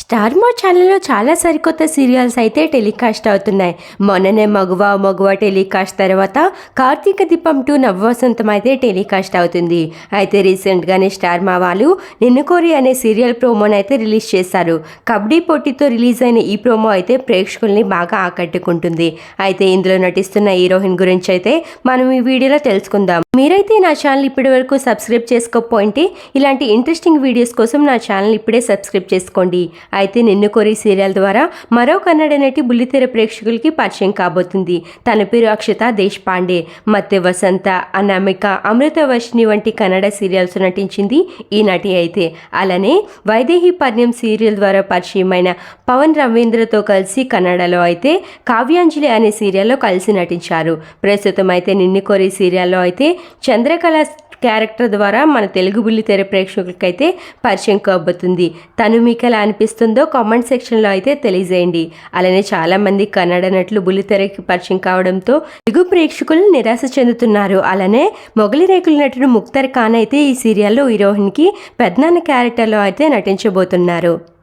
Star మా ఛానల్లో చాలా సరికొత్త సీరియల్స్ అయితే టెలికాస్ట్ అవుతున్నాయి. మొన్ననే మగువ మగువ టెలికాస్ట్ తర్వాత కార్తీక దీపం టూ నవ్వసంతం అయితే టెలికాస్ట్ అవుతుంది. అయితే రీసెంట్గానే స్టార్ మా వాళ్ళు నిన్నుకోరి అనే సీరియల్ ప్రోమోని అయితే రిలీజ్ చేశారు. కబడ్డీ పోటీతో రిలీజ్ అయిన ఈ ప్రోమో అయితే ప్రేక్షకుల్ని బాగా ఆకట్టుకుంటుంది. అయితే ఇందులో నటిస్తున్న హీరోయిన్ గురించి అయితే మనం ఈ వీడియోలో తెలుసుకుందాం. మీరైతే నా ఛానల్ ఇప్పటి వరకు సబ్స్క్రైబ్ చేసుకోకపోయింటే ఇలాంటి ఇంట్రెస్టింగ్ వీడియోస్ కోసం నా ఛానల్ ఇప్పుడే సబ్స్క్రైబ్ చేసుకోండి. అయితే నిన్ను కోరి సీరియల్ ద్వారా మరో కన్నడ నటి బుల్లితెర ప్రేక్షకులకి పరిచయం కాబోతుంది. తన పేరు అక్షత దేశ్పాండే. మత్తె వసంత అనామిక అమృత వర్షిణి వంటి కన్నడ సీరియల్స్ నటించింది ఈ నటి అయితే. అలానే వైదేహి పర్ణ్యం సీరియల్ ద్వారా పరిచయమైన పవన్ రవీంద్రతో కలిసి కన్నడలో అయితే కావ్యాంజలి అనే సీరియల్లో కలిసి నటించారు. ప్రస్తుతం అయితే నిన్ను కోరి సీరియల్లో అయితే చంద్రకళ క్యారెక్టర్ ద్వారా మన తెలుగు బుల్లి తెర ప్రేక్షకులకైతే పరిచయం కాబోతుంది. తను మీకు ఎలా అనిపిస్తుందో కామెంట్ సెక్షన్లో అయితే తెలియజేయండి. అలానే చాలామంది కన్నడ నటులు బుల్లితెరకి పరిచయం కావడంతో తెలుగు ప్రేక్షకులు నిరాశ చెందుతున్నారు. అలానే మొగలి రేకుల నటుడు ముక్తర్ ఖాన్ అయితే ఈ సీరియల్లో హీరోయిన్కి పెద్దనాన్న క్యారెక్టర్లో అయితే నటించబోతున్నారు.